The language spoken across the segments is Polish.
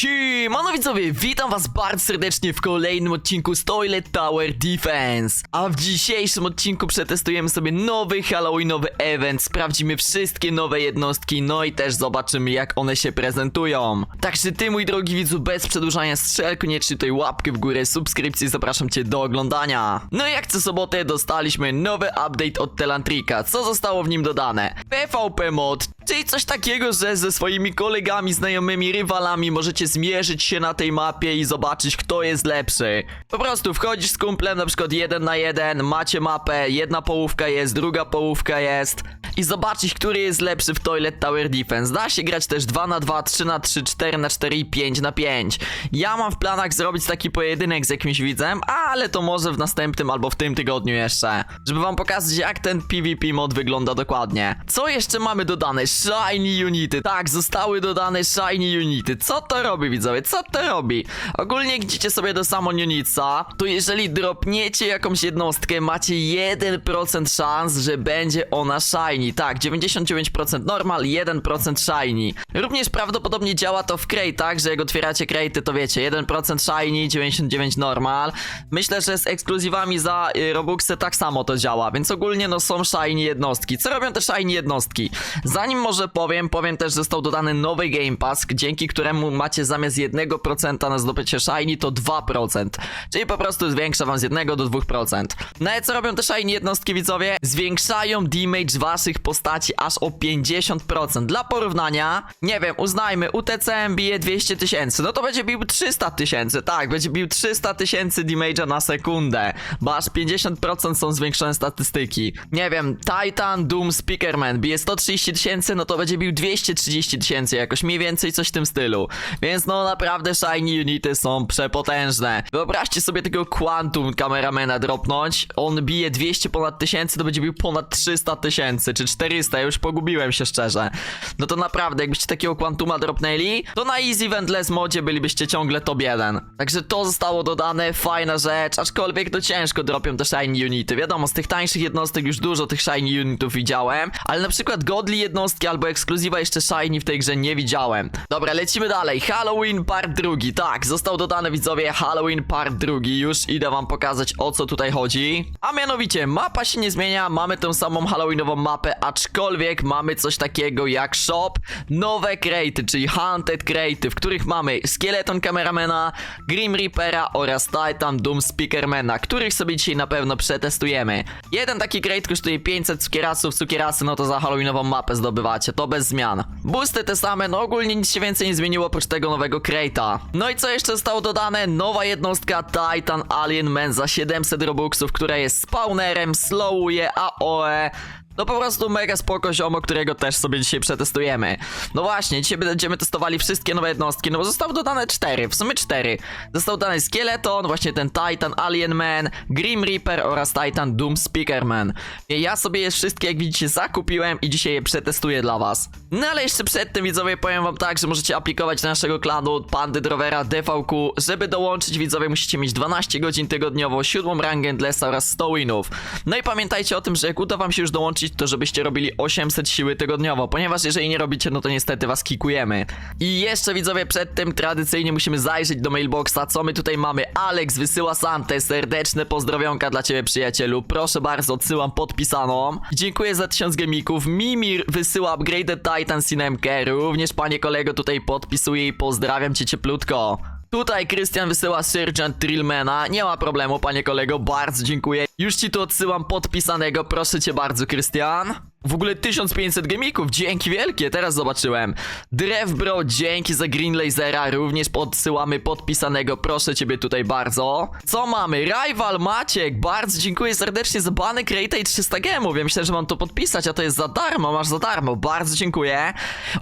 Siemano widzowie, witam was bardzo serdecznie w kolejnym odcinku z Toilet Tower Defense. A w dzisiejszym odcinku przetestujemy sobie nowy Halloweenowy event Sprawdzimy wszystkie nowe jednostki, no i też zobaczymy jak one się prezentują. Także ty mój drogi widzu, bez przedłużania strzel koniecznie tutaj łapkę w górę, subskrypcji, zapraszam cię do oglądania. No i jak co sobotę dostaliśmy nowy update od Telantrika. Co zostało w nim dodane? PvP mod, Czyli coś takiego, że ze swoimi kolegami, znajomymi, rywalami możecie zmierzyć się na tej mapie i zobaczyć, kto jest lepszy. Po prostu wchodzisz z kumplem, na przykład jeden na jeden, macie mapę, jedna połówka jest, druga połówka jest i zobaczyć, który jest lepszy w Toilet Tower Defense. Da się grać też 2 na 2, 3 na 3, 4 na 4 i 5 na 5. Ja mam w planach zrobić taki pojedynek z jakimś widzem, ale to może w następnym albo w tym tygodniu jeszcze, żeby wam pokazać, jak ten PvP mod wygląda dokładnie. Co jeszcze mamy dodane? Shiny Unity. Tak, zostały dodane Shiny Unity. Co to robi, widzowie? Co to robi? Ogólnie jak idziecie sobie do Summon Unitsa, to jeżeli dropniecie jakąś jednostkę, macie 1% szans, że będzie ona Shiny. Tak, 99% normal, 1% Shiny. Również prawdopodobnie działa to w crate'ach, że jak otwieracie crate'y, to wiecie, 1% Shiny, 99 normal. Myślę, że z ekskluzywami za y, Robuxy tak samo to działa, więc ogólnie no są Shiny jednostki. Co robią te Shiny jednostki? Zanim może powiem, powiem też, że został dodany nowy Game Pass, dzięki któremu macie zamiast 1% na zdobycie Shiny to 2%. Czyli po prostu zwiększa wam z 1 do 2%. No i co robią te Shiny jednostki widzowie? Zwiększają damage waszych postaci aż o 50%. Dla porównania, nie wiem, uznajmy, UTCM bije 200 tysięcy, no to będzie bił 300 tysięcy, tak, będzie bił 300 tysięcy damage'a na sekundę, bo aż 50% są zwiększone statystyki. Nie wiem, Titan Doom Speakerman bije 130 tysięcy, no to będzie bił 230 tysięcy, jakoś mniej więcej coś w tym stylu. Więc no naprawdę Shiny Unity są przepotężne. Wyobraźcie sobie tego Quantum kameramana dropnąć, on bije 200 ponad tysięcy, to będzie bił ponad 300 tysięcy, czy 400, ja już pogubiłem się szczerze. No to naprawdę, jakbyście takiego Quantuma dropnęli, to na Easy Vendless modzie bylibyście ciągle top 1. Także to zostało dodane, fajna rzecz, aczkolwiek to ciężko dropią te Shiny Unity. Wiadomo, z tych tańszych jednostek już dużo tych Shiny Unitów widziałem, ale na przykład Godly jednostki albo ekskluzywa jeszcze Shiny w tej grze nie widziałem. Dobra, lecimy dalej. Halloween part drugi. Tak, został dodany widzowie Halloween part drugi. Już idę wam pokazać o co tutaj chodzi. A mianowicie, mapa się nie zmienia, mamy tą samą Halloweenową mapę, aczkolwiek mamy coś takiego jak shop, nowe crate'y, czyli hunted crate'y, w których mamy Skeleton Cameramana, Grim Reapera oraz Titan Doom Speakermana, których sobie dzisiaj na pewno przetestujemy. Jeden taki crate kosztuje 500 cukierasów, cukierasy no to za Halloweenową mapę zdobywacie, to bez zmian. Boosty te same, no ogólnie nic się więcej nie zmieniło oprócz tego nowego crate'a. No i co jeszcze zostało dodane? Nowa jednostka Titan Alien Man za 700 robuxów, która jest spawnerem, slowuje AOE, no po prostu mega spoko ziomo, którego też sobie dzisiaj przetestujemy. No właśnie, dzisiaj będziemy testowali wszystkie nowe jednostki, no bo zostały dodane cztery, w sumie cztery. Został dodany Skeleton, właśnie ten Titan Alien Man, Grim Reaper oraz Titan Doom Speakerman. Ja sobie je wszystkie, jak widzicie, zakupiłem i dzisiaj je przetestuję dla was. No ale jeszcze przed tym, widzowie, powiem wam tak, że możecie aplikować do naszego klanu Pandy Drovera DVQ. Żeby dołączyć, widzowie, musicie mieć 12 godzin tygodniowo, 7 rangę Endlessa oraz 100 winów. No i pamiętajcie o tym, że jak uda wam się już dołączyć, to żebyście robili 800 siły tygodniowo, ponieważ jeżeli nie robicie, no to niestety was kikujemy. I jeszcze widzowie, przed tym tradycyjnie musimy zajrzeć do mailboxa, co my tutaj mamy. Alex wysyła Santę, serdeczne pozdrowionka dla ciebie przyjacielu, proszę bardzo, odsyłam podpisaną. Dziękuję za 1000 gemików. Mimir wysyła Upgraded Titan Cinemkę, również panie kolego tutaj podpisuję i pozdrawiam cię cieplutko. Tutaj Krystian wysyła Sergeant Trillmana. Nie ma problemu, panie kolego, bardzo dziękuję. Już ci tu odsyłam podpisanego, proszę cię bardzo, Krystian. W ogóle 1500 gemików, dzięki wielkie, teraz zobaczyłem. Drewbro, dzięki za Green Lasera, również podsyłamy podpisanego, proszę ciebie tutaj bardzo. Co mamy? Rival Maciek, bardzo dziękuję serdecznie za bany Crate i 300 gemów. Ja myślę, że mam to podpisać, a to jest za darmo, masz za darmo, bardzo dziękuję.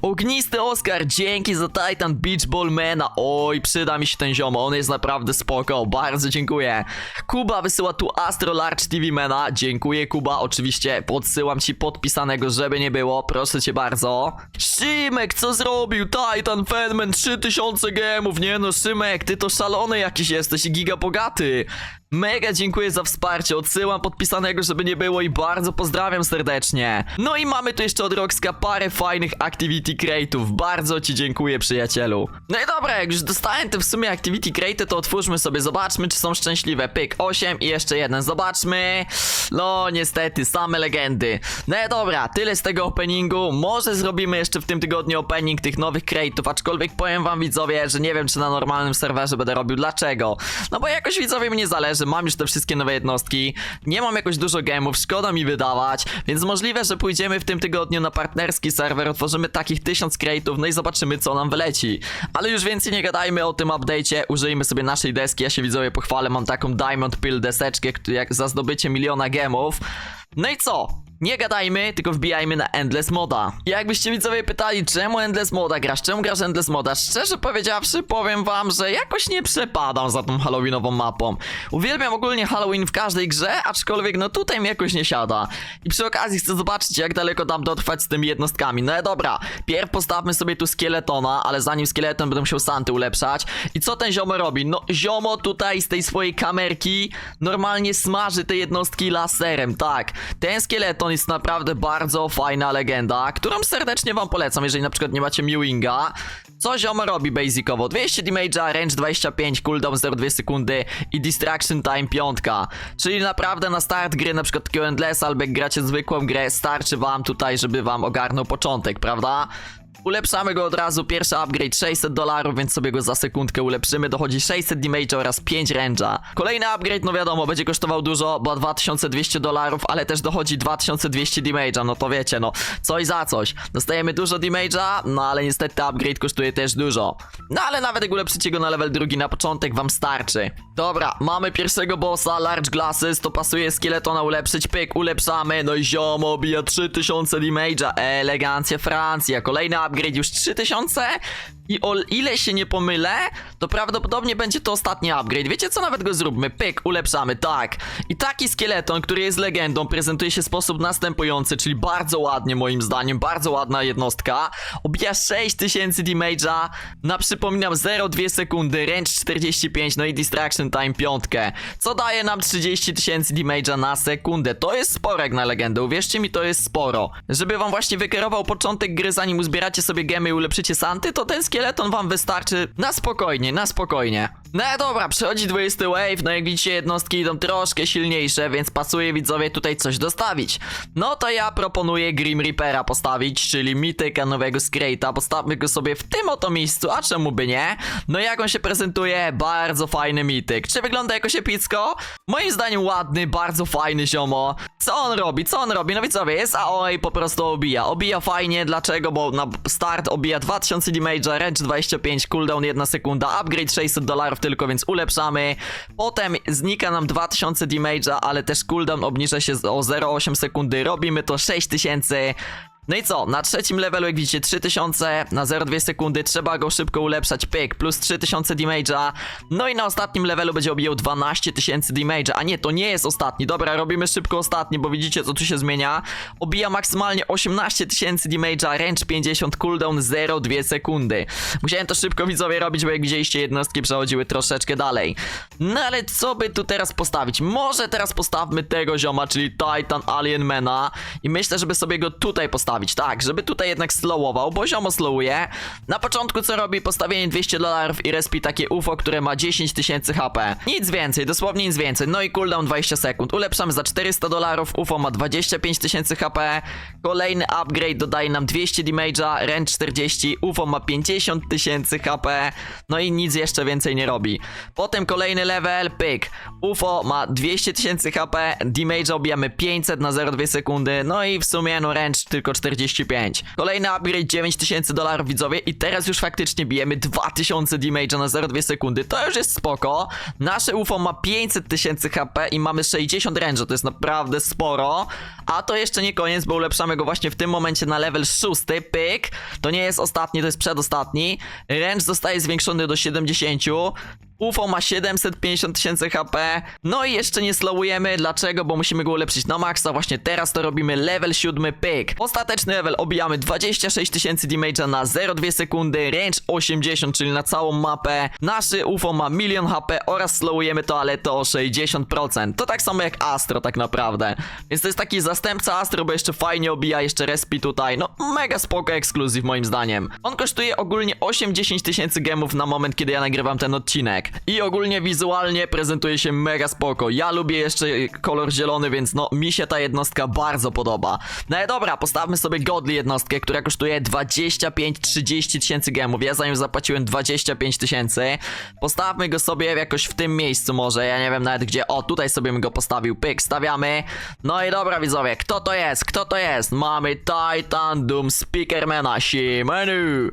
Ognisty Oscar, dzięki za Titan Beach Ball Mana. Oj, przyda mi się ten ziomo, on jest naprawdę spoko, bardzo dziękuję. Kuba wysyła tu Astro Large TV Mana, dziękuję Kuba, oczywiście podsyłam ci podpisanego, żeby nie było, proszę cię bardzo. Szymek, co zrobił? Titan Fanman 3000 gemów, nie no Szymek, ty to szalony jakiś jesteś i giga bogaty. Mega dziękuję za wsparcie, odsyłam podpisanego, żeby nie było i bardzo pozdrawiam serdecznie. No i mamy tu jeszcze od Roxka parę fajnych activity crate'ów, bardzo ci dziękuję przyjacielu. No i dobra, jak już dostałem te w sumie activity crate'y, to otwórzmy sobie, zobaczmy czy są szczęśliwe. Pyk, 8 i jeszcze jeden, zobaczmy. No niestety, same legendy. No i dobra, tyle z tego openingu, może zrobimy jeszcze w tym tygodniu opening tych nowych crate'ów, aczkolwiek powiem wam widzowie, że nie wiem czy na normalnym serwerze będę robił, dlaczego? No bo jakoś widzowie mi nie zależy, mam już te wszystkie nowe jednostki, nie mam jakoś dużo gemów, szkoda mi wydawać, więc możliwe, że pójdziemy w tym tygodniu na partnerski serwer, otworzymy takich tysiąc crate'ów, no i zobaczymy co nam wyleci. Ale już więcej nie gadajmy o tym update'cie, użyjmy sobie naszej deski, ja się widzowie pochwalę, mam taką Diamond Pill deseczkę, jak za zdobycie miliona gemów. No i co? Nie gadajmy, tylko wbijajmy na Endless Moda. Jakbyście widzowie pytali, czemu Endless Moda grasz, czemu grasz Endless Moda? Szczerze powiedziawszy, powiem wam, że jakoś nie przepadam za tą Halloweenową mapą. Uwielbiam ogólnie Halloween w każdej grze, aczkolwiek no tutaj mi jakoś nie siada. I przy okazji chcę zobaczyć, jak daleko dam dotrwać z tymi jednostkami. No dobra, pierw postawmy sobie tu skieletona, ale zanim skeleton będę musiał Santy ulepszać. I co ten ziomo robi? No ziomo tutaj z tej swojej kamerki normalnie smaży te jednostki laserem, tak. Ten skeleton jest naprawdę bardzo fajna legenda, którą serdecznie wam polecam, jeżeli na przykład nie macie Mewinga. Co ziomo robi basicowo? 200 damage'a, range 25, cooldown 0,2 sekundy i distraction time 5. Czyli naprawdę na start gry, na przykład Endlessa albo jak gracie zwykłą grę, starczy wam tutaj, żeby wam ogarnął początek, prawda? Ulepszamy go od razu, pierwszy upgrade 600 dolarów, więc sobie go za sekundkę ulepszymy. Dochodzi 600 damage oraz 5 range'a. Kolejny upgrade, no wiadomo, będzie kosztował dużo, bo 2200 dolarów, ale też dochodzi 2200 damage'a, no to wiecie, no coś za coś. Dostajemy dużo damage'a, no ale niestety upgrade kosztuje też dużo. No ale nawet jak ulepszycie go na level drugi na początek, wam starczy. Dobra, mamy pierwszego bossa, large glasses, to pasuje skieletona ulepszyć, pyk, ulepszamy, no i ziomo bija 3000 damage'a, elegancja Francja, kolejny upgrade już 3000 i o ile się nie pomylę, to prawdopodobnie będzie to ostatni upgrade. Wiecie co, nawet go zróbmy, pyk, ulepszamy, tak. I taki skeleton, który jest legendą, prezentuje się w sposób następujący, czyli bardzo ładnie moim zdaniem, bardzo ładna jednostka. Obija 6000 damage'a, na przypominam 0,2 sekundy, range 45, no i distraction time 5. Co daje nam 30 tysięcy damage'a na sekundę. To jest sporo jak na legendę, uwierzcie mi, to jest sporo. Żeby wam właśnie wykierował początek gry, zanim uzbieracie sobie gemy i ulepszycie santy, to ten skeleton wam wystarczy na spokojnie, na spokojnie. No dobra, przychodzi 20 wave, no jak widzicie jednostki idą troszkę silniejsze, więc pasuje widzowie tutaj coś dostawić. No to ja proponuję Grim Reapera postawić, czyli mityka nowego Scrate'a, postawmy go sobie w tym oto miejscu, a czemu by nie? No jak on się prezentuje? Bardzo fajny mityk. Czy wygląda jakoś epicko? Moim zdaniem ładny, bardzo fajny ziomo. Co on robi? Co on robi? No widzowie, jest AOE i po prostu obija. Obija fajnie, dlaczego? Bo na start obija 2000 damage'a, range 25, cooldown 1 sekunda, upgrade 600 dolarów tylko, więc ulepszamy. Potem znika nam 2000 damage'a, ale też cooldown obniża się o 0,8 sekundy. Robimy to 6000. No i co? Na trzecim levelu, jak widzicie, 3000 na 0,2 sekundy. Trzeba go szybko ulepszać. Pyk, plus 3000 damage'a. No i na ostatnim levelu będzie obijał 12 tysięcy damage'a. A nie, to nie jest ostatni. Dobra, robimy szybko ostatni, bo widzicie, co tu się zmienia. Obija maksymalnie 18 tysięcy damage'a, range 50, cooldown 0,2 sekundy. Musiałem to szybko widzowie robić, bo jak widzieliście, jednostki przechodziły troszeczkę dalej. No ale co by tu teraz postawić? Może teraz postawmy tego zioma, czyli Titan Alien Mana. I myślę, żeby sobie go tutaj postawić. Tak, żeby tutaj jednak slowował, bo ziomo slowuje. Na początku co robi? Postawienie 200 dolarów i respi takie UFO, które ma 10 tysięcy HP. Nic więcej, dosłownie nic więcej. No i cooldown 20 sekund. Ulepszamy za 400 dolarów, UFO ma 25 tysięcy HP. Kolejny upgrade dodaje nam 200 damage'a, range 40, UFO ma 50 tysięcy HP. No i nic jeszcze więcej nie robi. Potem kolejny level, pyk. UFO ma 200 tysięcy HP, damage obijamy 500 na 0,2 sekundy, no i w sumie no range tylko 45. Kolejny upgrade 9000 dolarów widzowie i teraz już faktycznie bijemy 2000 damage na 0,2 sekundy, to już jest spoko. Nasze UFO ma 500 tysięcy HP i mamy 60 range, to jest naprawdę sporo. A to jeszcze nie koniec, bo ulepszamy go właśnie w tym momencie na level 6, pyk. To nie jest ostatni, to jest przedostatni. Range zostaje zwiększony do 70. UFO ma 750 tysięcy HP. No i jeszcze nie slowujemy. Dlaczego? Bo musimy go ulepszyć na maksa. Właśnie teraz to robimy level 7 pyk. Ostateczny level obijamy 26 tysięcy damage'a na 0,2 sekundy. Range 80, czyli na całą mapę. Naszy UFO ma milion HP oraz slowujemy to, ale to o 60%. To tak samo jak Astro tak naprawdę. Więc to jest taki zastępca Astro, bo jeszcze fajnie obija, jeszcze respi tutaj. No mega spoko ekskluzyw moim zdaniem. On kosztuje ogólnie 8-10 tysięcy gemów na moment, kiedy ja nagrywam ten odcinek. I ogólnie wizualnie prezentuje się mega spoko. Ja lubię jeszcze kolor zielony, więc no mi się ta jednostka bardzo podoba. No ale dobra, postawmy sobie godly jednostkę, która kosztuje 25-30 tysięcy gemów. Ja za nią zapłaciłem 25 tysięcy. Postawmy go sobie jakoś w tym miejscu może, ja nie wiem nawet gdzie. O, tutaj sobie bym go postawił, pyk, stawiamy. No i dobra widzowie, kto to jest? Kto to jest? Mamy Titan Doom Speakermana, siemanu!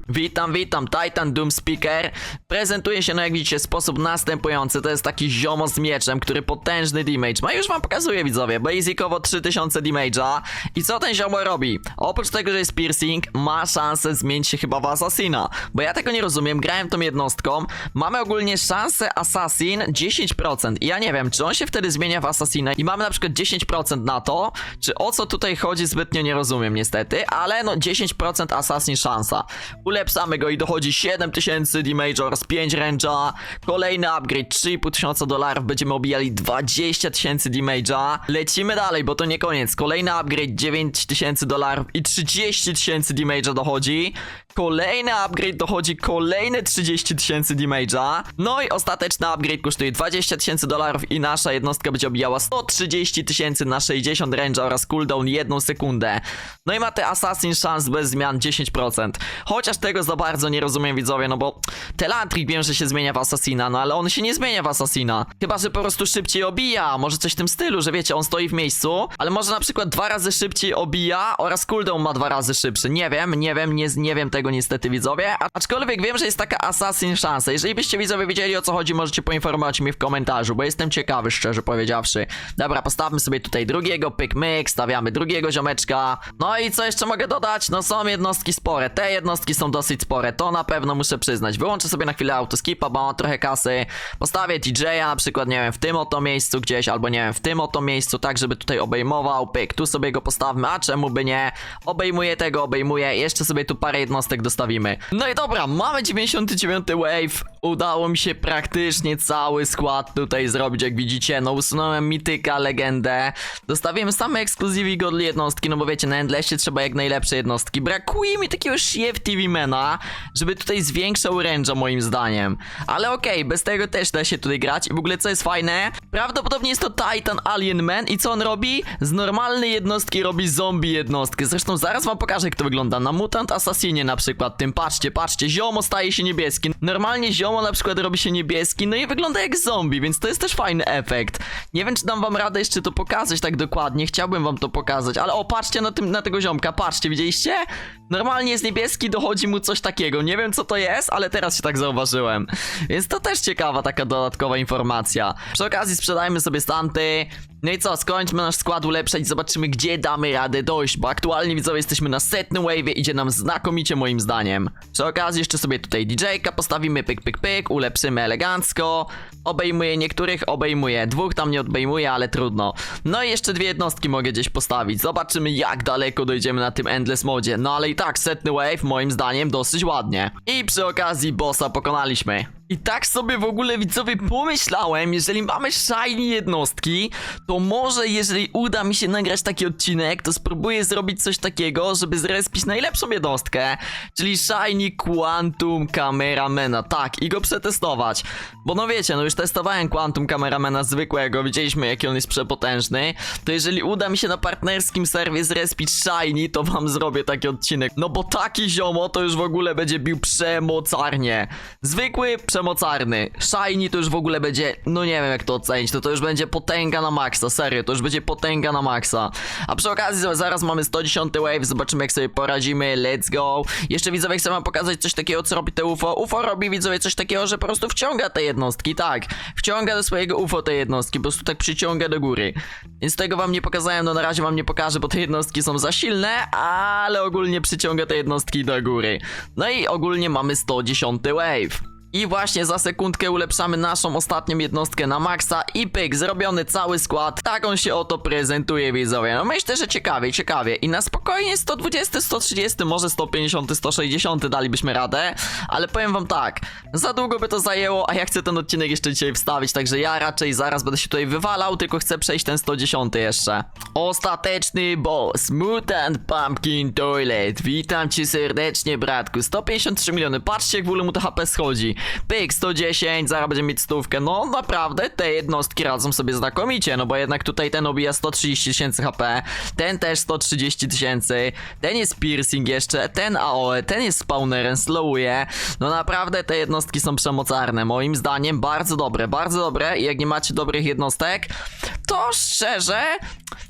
Witam, witam, Titan Doom Speaker. Prezentuje się, no jak widzicie, w sposób następujący. To jest taki ziomo z mieczem, który potężny damage ma. Już wam pokazuję widzowie, basicowo 3000 damage'a. I co ten ziomo robi? Oprócz tego, że jest piercing, ma szansę zmienić się chyba w Assassina. Bo ja tego nie rozumiem, grałem tą jednostką. Mamy ogólnie szansę Assassin 10%. I ja nie wiem, czy on się wtedy zmienia w Assassina i mamy na przykład 10% na to, czy o co tutaj chodzi zbytnio nie rozumiem niestety, ale no 10% Assassin szansa. Ulepszamy go i dochodzi 7000 damage oraz 5 range'a. Kolejny upgrade 3500 dolarów, będziemy obijali 20 tysięcy damage'a. Lecimy dalej, bo to nie koniec. Kolejny upgrade 9000 dolarów i 30 tysięcy damage'a dochodzi. Kolejny upgrade dochodzi kolejne 30 tysięcy damage'a. No i ostateczny upgrade kosztuje 20 tysięcy dolarów i nasza jednostka będzie obijała 130 tysięcy na 60 range'a oraz cooldown 1 sekundę. No i ma te Assassin szans bez zmian 10%. Chociaż tego za bardzo nie rozumiem widzowie, no bo Telantrik wiem, że się zmienia w Assassina, no ale on się nie zmienia w Assassina. Chyba, że po prostu szybciej obija, może coś w tym stylu, że wiecie, on stoi w miejscu, ale może na przykład dwa razy szybciej obija oraz cooldown ma dwa razy szybszy. Nie wiem, nie wiem, nie, nie wiem tego niestety widzowie, aczkolwiek wiem, że jest taka Assassin szansa. Jeżeli byście widzowie wiedzieli o co chodzi, możecie poinformować mnie w komentarzu, bo jestem ciekawy, szczerze powiedziawszy. Dobra, postawmy sobie tutaj drugiego, pyk myk, stawiamy drugiego ziomeczka. No i co jeszcze mogę dodać? No są jednostki spore, te jednostki są dosyć spore, to na pewno muszę przyznać. Wyłączę sobie na chwilę autoskipa, bo mam trochę kasy. Postawię DJ-a na przykład, nie wiem, w tym oto miejscu gdzieś, albo nie wiem, w tym oto miejscu, tak żeby tutaj obejmował, pyk, tu sobie go postawmy, a czemu by nie? Obejmuję tego, obejmuję, jeszcze sobie tu parę jednostek dostawimy. No i dobra, mamy 99 wave, udało mi się praktycznie cały skład tutaj zrobić, jak widzicie, no usunąłem mityka, legendę, dostawiłem same ekskluzywy godly jednostki, no bo wiecie, na Endlessie trzeba jak najlepsze jednostki, brakuje mi takiego Shift TV Mana, żeby tutaj zwiększał range'a moim zdaniem, ale okej, bez tego też da się tutaj grać. I w ogóle co jest fajne, prawdopodobnie jest to Titan Alien Man i co on robi? Z normalnej jednostki robi zombie jednostkę, zresztą zaraz wam pokażę jak to wygląda, na Mutant Assassinie na przykład, tym. Patrzcie, patrzcie, ziomo staje się niebieski, normalnie ziomo na przykład robi się niebieski, no i wygląda jak zombie, więc to jest też fajny efekt, nie wiem czy dam wam radę jeszcze to pokazać tak dokładnie, chciałbym wam to pokazać, ale o, patrzcie na, tym, na tego ziomka, patrzcie, widzieliście? Normalnie jest niebieski, dochodzi mu coś takiego, nie wiem co to jest, ale teraz się tak zauważyłem, więc to też ciekawa taka dodatkowa informacja. Przy okazji sprzedajmy sobie stanty, no i co, skończmy nasz skład ulepszać zobaczymy gdzie damy radę dojść, bo aktualnie widzowie jesteśmy na setnym wave'ie, idzie nam znakomicie moim zdaniem. Przy okazji jeszcze sobie tutaj DJ-ka postawimy, pyk, pyk, pyk, ulepszymy elegancko, obejmuje niektórych, obejmuje, dwóch tam nie odejmuje, ale trudno. No i jeszcze dwie jednostki mogę gdzieś postawić, zobaczymy jak daleko dojdziemy na tym Endless modzie, no ale i tak setny wave moim zdaniem dosyć ładnie. I przy okazji bossa pokonaliśmy. I tak sobie w ogóle widzowie pomyślałem, jeżeli mamy shiny jednostki, to może jeżeli uda mi się nagrać taki odcinek, to spróbuję zrobić coś takiego, żeby zrespić najlepszą jednostkę, czyli shiny Quantum Cameramana, tak, i go przetestować. Bo no wiecie, no już testowałem Quantum Cameramana zwykłego, widzieliśmy jaki on jest przepotężny, to jeżeli uda mi się na partnerskim serwie zrespić shiny, to wam zrobię taki odcinek. No bo taki ziomo to już w ogóle będzie bił przemocarnie. Zwykły, przemocarny. Shiny to już w ogóle będzie, no nie wiem jak to ocenić, to to już będzie potęga na maksa, serio, to już będzie potęga na maksa. A przy okazji zaraz mamy 110 wave, zobaczymy jak sobie poradzimy, let's go. Jeszcze widzowie chcę wam pokazać coś takiego, co robi te UFO. UFO robi widzowie coś takiego, że po prostu wciąga te jednostki, tak. Wciąga do swojego UFO te jednostki, po prostu tak przyciąga do góry. Więc tego wam nie pokazałem, no na razie wam nie pokażę, bo te jednostki są za silne, ale ogólnie przyciąga te jednostki do góry. No i ogólnie mamy 110 wave. I właśnie za sekundkę ulepszamy naszą ostatnią jednostkę na maksa i pyk, zrobiony cały skład. Tak on się oto prezentuje, widzowie. No myślę, że ciekawie, ciekawie. I na spokojnie 120, 130, może 150, 160 dalibyśmy radę. Ale powiem wam tak, za długo by to zajęło, a ja chcę ten odcinek jeszcze dzisiaj wstawić, także ja raczej zaraz będę się tutaj wywalał, tylko chcę przejść ten 110 jeszcze. Ostateczny boss, Mutant Pumpkin Toilet. Witam cię serdecznie, bratku. 153 miliony, patrzcie jak w ogóle mu to HP schodzi. Pyk, 110, zaraz będziemy mieć stówkę. No naprawdę, te jednostki radzą sobie znakomicie, no bo jednak tutaj ten obija 130 tysięcy HP, ten też 130 tysięcy, ten jest piercing jeszcze, ten AOE, ten jest spawnerem, slowuje. No naprawdę te jednostki są przemocarne, moim zdaniem bardzo dobre, bardzo dobre i jak nie macie dobrych jednostek, to szczerze,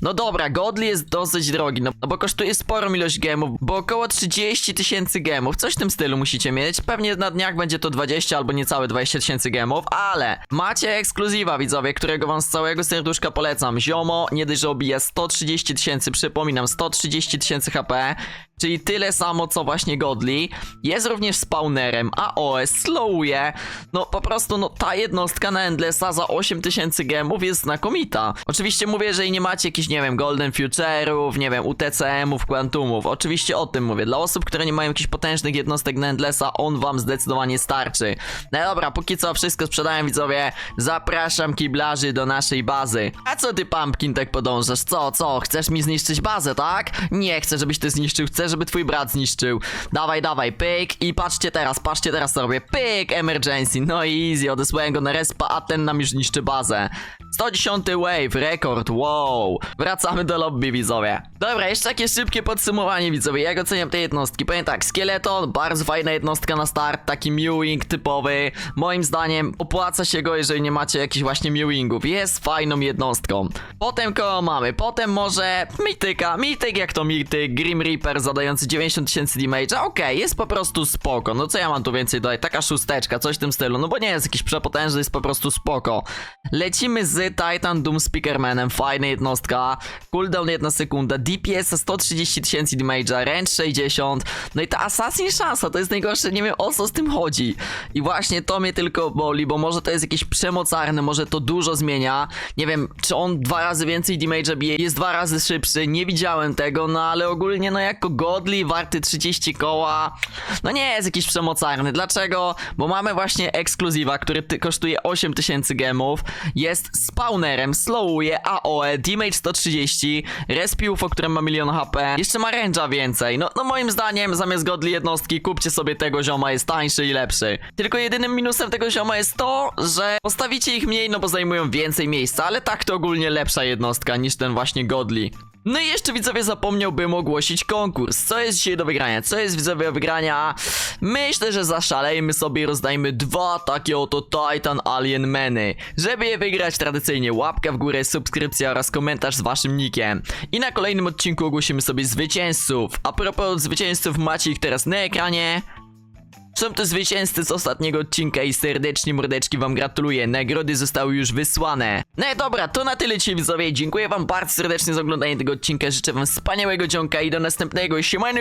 no dobra, Godly jest dosyć drogi, no, no bo kosztuje sporą ilość gemów, bo około 30 tysięcy gemów, coś w tym stylu musicie mieć, pewnie na dniach będzie to 20 albo niecałe 20 tysięcy gemów, ale macie ekskluzywa widzowie, którego wam z całego serduszka polecam, Ziomo, nie dość, że obija 130 tysięcy, przypominam, 130 tysięcy HP, czyli tyle samo co właśnie Godly, jest również spawnerem, AOS, slowuje, no po prostu no ta jednostka na Endlessa za 8000 gemów jest znakomita. Oczywiście mówię, jeżeli nie macie jakichś, nie wiem, Golden Future'ów, nie wiem, UTCM-ów, Quantumów, oczywiście o tym mówię. Dla osób, które nie mają jakichś potężnych jednostek na Endlessa, on wam zdecydowanie starczy. No dobra, póki co wszystko sprzedałem widzowie, zapraszam kiblarzy do naszej bazy. A co ty Pumpkin tak podążasz? Co, co? Chcesz mi zniszczyć bazę, tak? Nie chcę, żebyś ty zniszczył, chcę, żeby twój brat zniszczył. Dawaj, dawaj, pyk i patrzcie teraz, patrzcie teraz co robię. Pyk, emergency, no i easy, odesłałem go na respa, a ten nam już niszczy bazę. 110 wave, rekord, wow. Wracamy do lobby, widzowie. Dobra, jeszcze takie szybkie podsumowanie, widzowie. Jak oceniam te jednostki? Powiem tak, Skeleton, bardzo fajna jednostka na start, taki mewing typowy. Moim zdaniem opłaca się go, jeżeli nie macie jakichś właśnie mewingów. Jest fajną jednostką. Potem kogo mamy? Potem może mityka, mityk jak to mityk, Grim Reaper zadający 90 tysięcy damage'a. Okej, jest po prostu spoko. No co ja mam tu więcej dodać? Taka szósteczka, coś w tym stylu. No bo nie jest jakiś przepotężny, jest po prostu spoko. Lecimy z Titan Doom Speakermanem, fajna jednostka. Cooldown 1 sekunda, DPS 130 tysięcy damage'a, range 60. No i ta Assassin szansa, to jest najgorsze, nie wiem o co z tym chodzi. I właśnie to mnie tylko boli, bo może to jest jakieś przemocarne, może to dużo zmienia. Nie wiem, czy on dwa razy więcej damage'a bije, jest dwa razy szybszy, nie widziałem tego, no ale ogólnie no jako Godly warty 30 koła, no nie jest jakiś przemocarny. Dlaczego? Bo mamy właśnie ekskluzywa, który kosztuje 8000 gemów, jest spawnerem, slowuje, AOE, damage 130, respi UFO, które ma milion HP, jeszcze ma range'a więcej. No, no moim zdaniem zamiast Godly jednostki kupcie sobie tego zioma, jest tańszy i lepszy. Tylko jedynym minusem tego zioma jest to, że postawicie ich mniej, no bo zajmują więcej miejsca, ale tak to ogólnie lepsza jednostka niż ten właśnie Godly. No i jeszcze widzowie zapomniałbym ogłosić konkurs. Co jest dzisiaj do wygrania? Co jest widzowie do wygrania? Myślę, że zaszalejmy sobie i rozdajmy dwa takie oto Titan Alien Meny. Żeby je wygrać tradycyjnie łapka w górę, subskrypcja oraz komentarz z waszym nickiem. I na kolejnym odcinku ogłosimy sobie zwycięzców. A propos zwycięzców macie ich teraz na ekranie. Są to zwycięzcy z ostatniego odcinka i serdecznie mordeczki wam gratuluję. Nagrody zostały już wysłane. No i dobra, to na tyle dzisiaj widzowie. Dziękuję wam bardzo serdecznie za oglądanie tego odcinka. Życzę wam wspaniałego dzionka i do następnego. Siemanu!